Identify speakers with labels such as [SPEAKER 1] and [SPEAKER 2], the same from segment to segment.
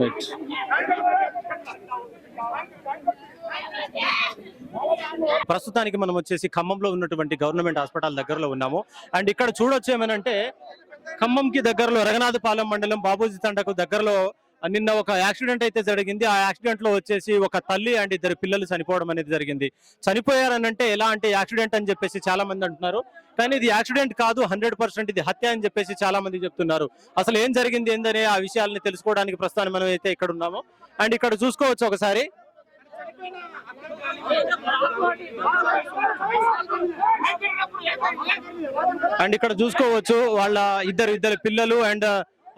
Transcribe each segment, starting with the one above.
[SPEAKER 1] Right ప్రస్తుతానికి మనం వచ్చేసి ఖమ్మంలో ఉన్నటువంటి గవర్నమెంట్ హాస్పిటల్ దగ్గరలో ఉన్నాము. అండ్ ఇక్కడ చూడొచ్చు ఏమనంటే ఖమ్మంకి దగ్గరలో రఘునాథపాలెం మండలం బాబూజీ తండకు దగ్గరలో నిన్న ఒక యాక్సిడెంట్ అయితే జరిగింది. ఆ యాక్సిడెంట్లో వచ్చేసి ఒక తల్లి అండ్ ఇద్దరు పిల్లలు చనిపోవడం అనేది జరిగింది. చనిపోయారనంటే ఎలా అంటే యాక్సిడెంట్ అని చెప్పేసి చాలా మంది అంటున్నారు. కానీ ఇది యాక్సిడెంట్ కాదు హండ్రెడ్ పర్సెంట్ ఇది హత్య అని చెప్పేసి చాలా మంది చెప్తున్నారు. అసలు ఏం జరిగింది ఏందనే ఆ విషయాలని తెలుసుకోవడానికి ప్రస్తుతానికి మనం అయితే ఇక్కడ ఉన్నాము. అండ్ ఇక్కడ చూసుకోవచ్చు ఒకసారి. అండ్ ఇక్కడ చూసుకోవచ్చు వాళ్ళ ఇద్దరు ఇద్దరు పిల్లలు అండ్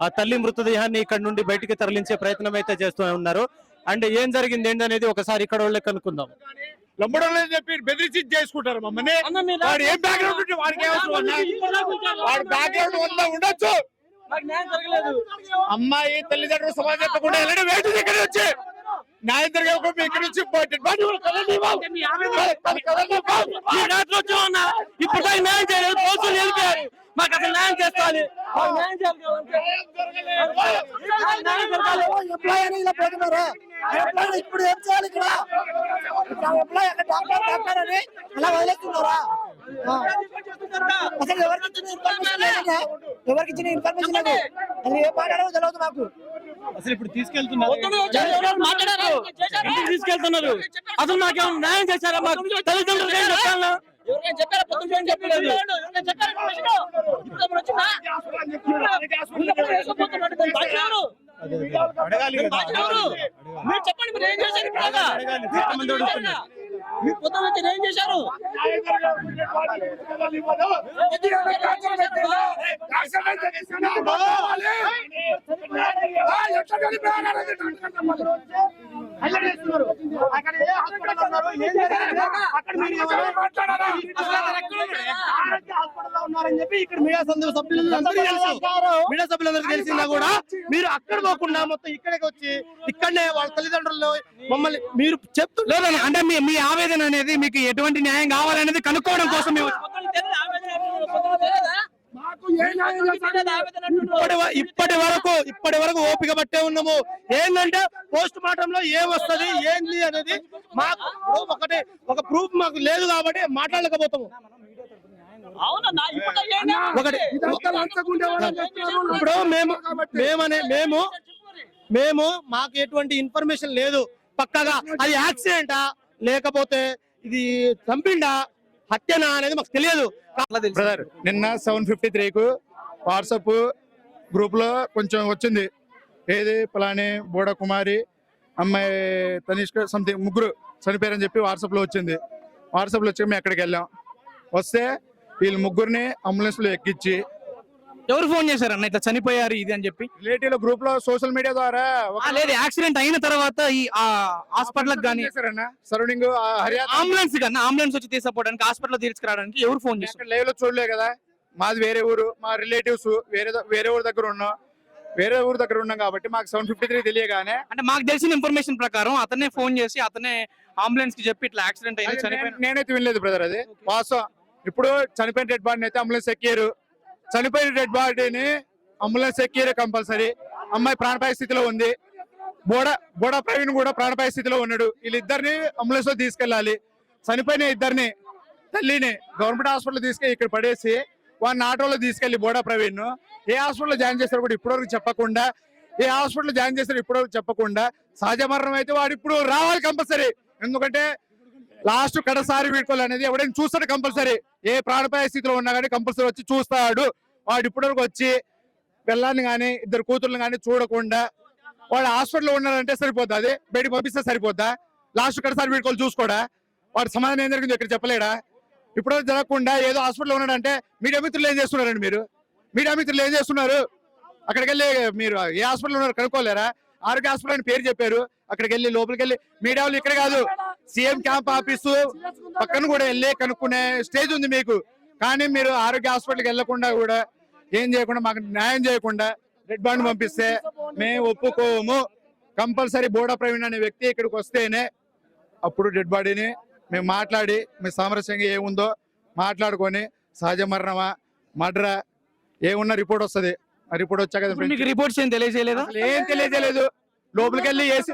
[SPEAKER 1] ఆ తల్లి మృతదేహాన్ని ఇక్కడ నుండి బయటికి తరలించే ప్రయత్నం అయితే చేస్తూ ఉన్నారు. అండ్ ఏం జరిగింది ఏంటనేది ఒకసారి ఇక్కడ వాళ్ళకి కనుక్కుందాం.
[SPEAKER 2] లంబడం లేదని చెప్పి బెదిరించి చేసుకుంటారు మమ్మల్ని. వాడు ఏం బ్యాక్గ్రౌండ్ ఉంటే వాడికి? వాడు బ్యాక్గ్రౌండ్ ఉందా ఉండొచ్చు. అమ్మాయి తల్లిదండ్రులు సమాజం చెప్పకుండా వెళ్ళడం వేటు దగ్గర వచ్చి న్యాయం జరగకుండా ఇక్కడ నుంచి కూడా
[SPEAKER 3] ఇప్పుడు న్యాయం చేయలేదు పోలీసులు వెళ్ళిపోయారు మాకు అసలు న్యాయం చేస్తాలి మాకు న్యాయం చేయాలి
[SPEAKER 4] ఎంప్లాయ్ ఇలా పోతున్నారా ఎంప్లాయ్ ఇప్పుడు ఏం చేయాలి ఇక్కడ? ఎంప్లాయ్ అక్కడ డాక్టర్ డాక్టర్ అని అలా వదిలేస్తున్నారా. అసలు ఎవరికి ఇచ్చిన ఇన్ఫర్మేషన్ లేదన్నా ఎవరికి ఇచ్చిన ఇన్ఫర్మేషన్ లేదు? అది ఏం మాట్లాడో తెలియదు మాకు.
[SPEAKER 1] అసలు ఇప్పుడు తీసుకెళ్తున్నారు.
[SPEAKER 3] ఎవరు మాట్లాడారు. ఇంటికి తీసుకెళ్తున్నారు? అసలు మాకేమైనా న్యాయం చేశారా మాకు? తల్లిదండ్రులు చెప్పాలా? ఏం చెప్పలేదు?
[SPEAKER 2] అడగాలి?
[SPEAKER 3] మీరు చెప్పండి మీరు ఏం చేశారు. మీరు పొద్దున్న వచ్చి ఏం చేశారు?
[SPEAKER 4] అక్కడ చేస్తున్నారు అక్కడ మీరు ఎవరు?
[SPEAKER 2] మాట్లాడారా?
[SPEAKER 4] ఆరోగ్య హాస్పిటల్లో ఉన్నారని చెప్పి ఇక్కడ మీడియా సంఘ సభ్యులు అందరికీ తెలుసు మీడియా సభ్యులందరికీ తెలిసిందా కూడా మీరు అక్కడ పోకుండా మొత్తం ఇక్కడికి వచ్చి ఇక్కడనే వాళ్ళ తల్లిదండ్రులు మమ్మల్ని మీరు చెప్తూ
[SPEAKER 5] లేదన్న అంటే మీ మీ ఆవేదన అనేది మీకు ఎటువంటి న్యాయం కావాలనేది కనుక్కోవడం కోసం మేము
[SPEAKER 3] పొద్దున్న తెలియదా? ఆవేదన అంటున్నారు. పొద్దున్న తెలియదా?
[SPEAKER 2] మాకు ఏ న్యాయం చేస్తారు?
[SPEAKER 3] తెలియదా? ఆవేదన అంటున్నారు.
[SPEAKER 4] ఇప్పటి వరకు ఇప్పటి వరకు ఓపిక పట్టే ఉన్నాము. ఏంటంటే పోస్ట్ మార్టం లో ఏం వస్తది ఏంది అనేది మాకు ఒకటి ఒక ప్రూఫ్ మాకు లేదు కాబట్టి మాట్లాడలేకపోతాము? ఒకటి. ఇప్పుడు మేము మేమనే మేము మేము మాకు ఎటువంటి ఇన్ఫర్మేషన్ లేదు. పక్కగా అది యాక్సిడెంటా లేకపోతే ఇది చంపిండా? హత్యనా అనేది మాకు తెలియదు.
[SPEAKER 2] బ్రదర్ నిన్న సెవెన్ ఫిఫ్టీ త్రీకు వాట్సాప్ గ్రూప్లో కొంచెం వచ్చింది. ఏది పలాని బోడ కుమారి అమ్మాయి తనిష్క సంథింగ్ ముగ్గురు చనిపోయారని చెప్పి వాట్సాప్లో వచ్చింది. వాట్సాప్లో వచ్చి మేము ఎక్కడికి వెళ్ళాం. వస్తే వీళ్ళు ముగ్గురిని అంబులెన్స్లో ఎక్కించి
[SPEAKER 5] ఎవరు ఫోన్ చేశారన్న ఇట్లా చనిపోయారు ఇది అని చెప్పి?
[SPEAKER 2] రిలేటివ్ గ్రూప్లో సోషల్ మీడియా ద్వారా
[SPEAKER 5] ఆ, లేదు యాక్సిడెంట్ అయిన తర్వాత ఈ హాస్పిటల్ గానీ
[SPEAKER 2] సరౌండింగ్ హర్యానా
[SPEAKER 5] అంబులెన్స్ కన్నా అంబులెన్స్ వచ్చి తీసుకుపోవడానికి హాస్పిటల్ తీసుకురావడానికి ఎవరు ఫోన్ చేశారు?
[SPEAKER 2] అక్కడ లైవ్లో చూడలే కదా. మాది వేరే ఊరు మా రిలేటివ్స్ వేరే ద- వేరే ఊరు దగ్గర ఉన్నాం. వేరే ఊరు దగ్గర ఉన్నాం కాబట్టి మాకు సెవెన్ ఫిఫ్టీ త్రీ తెలియగానే
[SPEAKER 5] అంటే మాకు తెలిసిన ఇన్ఫర్మేషన్ ప్రకారం అతనే ఫోన్ చేసి అతనే అంబులెన్స్కి చెప్పి ఇట్లా యాక్సిడెంట్ అయింది చనిపోయిన
[SPEAKER 2] నేను- నేనైతే వినలేదు బ్రదర్ అది. వాస్తవం. ఇప్పుడు చనిపోయిన డెడ్ బాడీని అయితే అంబులెన్స్ ఎక్కారు. చనిపోయిన డెడ్ బాడీని అంబులెన్స్ ఎక్కారు కంపల్సరీ అమ్మాయి ప్రాణపాయ స్థితిలో ఉంది. బోడ బోడ ప్రవీణ్ కూడా ప్రాణపాయ స్థితిలో ఉన్నాడు. వీళ్ళిద్దరిని అంబులెన్స్లో తీసుకెళ్ళాలి చనిపోయిన ఇద్దరిని తల్లిని గవర్నమెంట్ హాస్పిటల్ తీసుకెళ్ళి ఇక్కడ పడేసి వాడిని ఆటోలో తీసుకెళ్ళి బోడా ప్రవీణ్. ఏ హాస్పిటల్లో జాయిన్ చేశారు కూడా ఇప్పటివరకు చెప్పకుండా ఏ హాస్పిటల్ జాయిన్ చేశారు ఇప్పటివరకు చెప్పకుండా సహజ మరణం అయితే వాడు ఇప్పుడు రావాలి కంపల్సరీ ఎందుకంటే లాస్ట్ కడసారి వీడుకోవాలి అనేది ఎవడైనా చూస్తాడు కంపల్సరీ. ఏ ప్రాణపాయ స్థితిలో ఉన్నా కానీ కంపల్సరీ వచ్చి చూస్తాడు. వాడు ఇప్పటివరకు వచ్చి పిల్లాన్ని కానీ ఇద్దరు కూతుర్లు కానీ చూడకుండా వాడు హాస్పిటల్లో ఉన్నారంటే సరిపోద్దా అది? బయటకు పంపిస్తే సరిపోద్దా? లాస్ట్ కడసారి వీడుకోవాలి చూసుకోడా? వాడు సమాధానం ఏం జరిగిందో ఇక్కడ చెప్పలేడా? ఇప్పుడు జరగకుండా ఏదో హాస్పిటల్లో ఉన్నాడంటే మీడియా మిత్రులు ఏం చేస్తున్నారండి మీరు? మీడియా మిత్రులు ఏం చేస్తున్నారు? అక్కడికి వెళ్ళి మీరు ఏ హాస్పిటల్ ఉన్నారు కనుక్కోలేరా? ఆరోగ్య హాస్పిటల్ అని పేరు చెప్పారు. అక్కడికి వెళ్ళి లోపలికి వెళ్ళి మీడియా వాళ్ళు ఇక్కడ కాదు. సీఎం క్యాంప్ ఆఫీసు పక్కన కూడా వెళ్ళి కనుక్కునే స్టేజ్ ఉంది మీకు. కానీ మీరు ఆరోగ్య హాస్పిటల్కి వెళ్ళకుండా కూడా ఏం చేయకుండా మాకు న్యాయం చేయకుండా రెడ్ బాండ్ పంపిస్తే మేము ఒప్పుకోము. కంపల్సరీ బోడా ప్రవీణ్ అనే వ్యక్తి ఇక్కడికి వస్తేనే అప్పుడు డెడ్ బాడీని మేము మాట్లాడి మీ సామరస్యంగా ఏముందో మాట్లాడుకొని సహజ మరణమా మర్డరా ఏమున్న రిపోర్ట్ వస్తది. ఆ రిపోర్ట్ వచ్చాక
[SPEAKER 5] రిపోర్ట్స్ ఏం తెలియజేయలేదా?
[SPEAKER 2] ఏం తెలియజేయలేదు. లోపలికి వెళ్ళి ఏసీ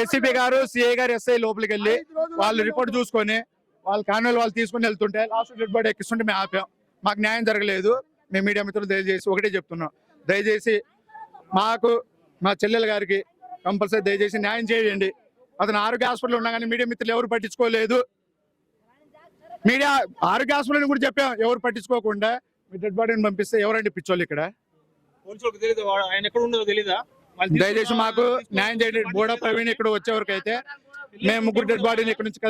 [SPEAKER 2] ఏసీపీ గారు సిఐ గారు ఎస్ఐ లోపలికి వెళ్ళి వాళ్ళు రిపోర్ట్ చూసుకొని వాళ్ళ కాన్వెల్ వాళ్ళు తీసుకొని వెళ్తుంటే లాస్ట్ డెడ్ బాడీ ఎక్కిస్తుంటే మేము ఆపాం. మాకు న్యాయం జరగలేదు. మేము మీడియా మిత్రులు దయచేసి ఒకటే చెప్తున్నాం. దయచేసి మాకు మా చెల్లెల గారికి కంపల్సరీ దయచేసి న్యాయం చేయండి. అతను ఆరోగ్య హాస్పిటల్ ఉన్నా కానీ మీడియా మిత్రులు ఎవరు పట్టించుకోలేదు. మీడియా ఆరోగ్య హాస్పిటల్ కూడా చెప్పాం. ఎవరు పట్టించుకోకుండా మీ డెడ్ బాడీని పంపిస్తే ఎవరండి పిచ్చోళ్ళు ఇక్కడ?
[SPEAKER 1] పోలీసులకు తెలియదు ఆయన ఎక్కడ ఉండదో తెలీదా?
[SPEAKER 2] దయచేసి మాకు న్యాయం చేయండి. బోడా ప్రవీణ్ ఇక్కడ వచ్చే వరకు అయితే మేము ముగ్గురు డెడ్ బాడీని ఇక్కడ నుంచి.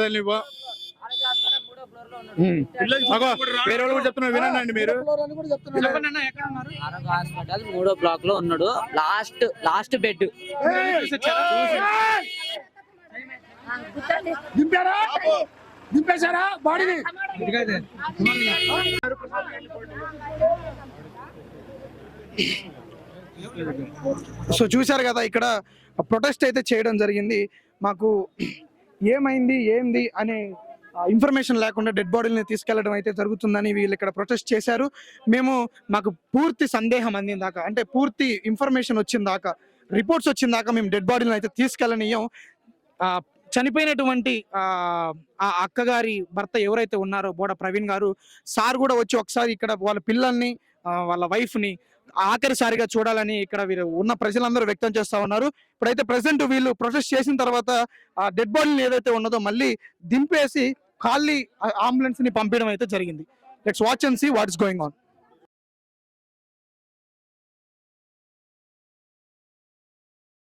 [SPEAKER 2] అగో, వేరే వాళ్ళు కూడా చెప్తున్నారు. వినండి మీరు.
[SPEAKER 4] అని కూడా చెప్తున్నారు.
[SPEAKER 5] చెప్పండి అన్న, ఎక్కడ ఉన్నారు?
[SPEAKER 6] ఆరోగ్య హాస్పిటల్ మూడో బ్లాక్లో ఉన్నాడు. లాస్ట్ లాస్ట్ బెడ్
[SPEAKER 4] దింపారా? దింపేశారా బాడీని?
[SPEAKER 7] సో చూశారు కదా ఇక్కడ ప్రొటెస్ట్ అయితే చేయడం జరిగింది. మాకు ఏమైంది ఏంది అనే ఇన్ఫర్మేషన్ లేకుండా డెడ్ బాడీలని తీసుకెళ్ళడం అయితే జరుగుతుందని వీళ్ళు ఇక్కడ ప్రొటెస్ట్ చేశారు. మేము మాకు పూర్తి సందేహం అందిన దాకా అంటే పూర్తి ఇన్ఫర్మేషన్ వచ్చిన దాకా రిపోర్ట్స్ వచ్చిన దాకా మేము డెడ్ బాడీని అయితే తీసుకెళ్ళనీయం. చనిపోయినటువంటి ఆ అక్కగారి భర్త ఎవరైతే ఉన్నారో బోడ ప్రవీణ్ గారు సార్ కూడా వచ్చి ఒకసారి ఇక్కడ వాళ్ళ పిల్లల్ని వాళ్ళ వైఫ్ని ఆఖరిసారిగా చూడాలని ఇక్కడ వీరు ఉన్న ప్రజలందరూ వ్యక్తం చేస్తా ఉన్నారు. ఇప్పుడైతే ప్రెసెంట్ వీళ్ళు ప్రొటెస్ట్ చేసిన తర్వాత ఆ డెడ్ బాడీని ఏదైతే ఉన్నదో మళ్ళీ దింపేసి ఖాళీ అంబులెన్స్ని పంపించడం అయితే జరిగింది. Let's watch and see what is going on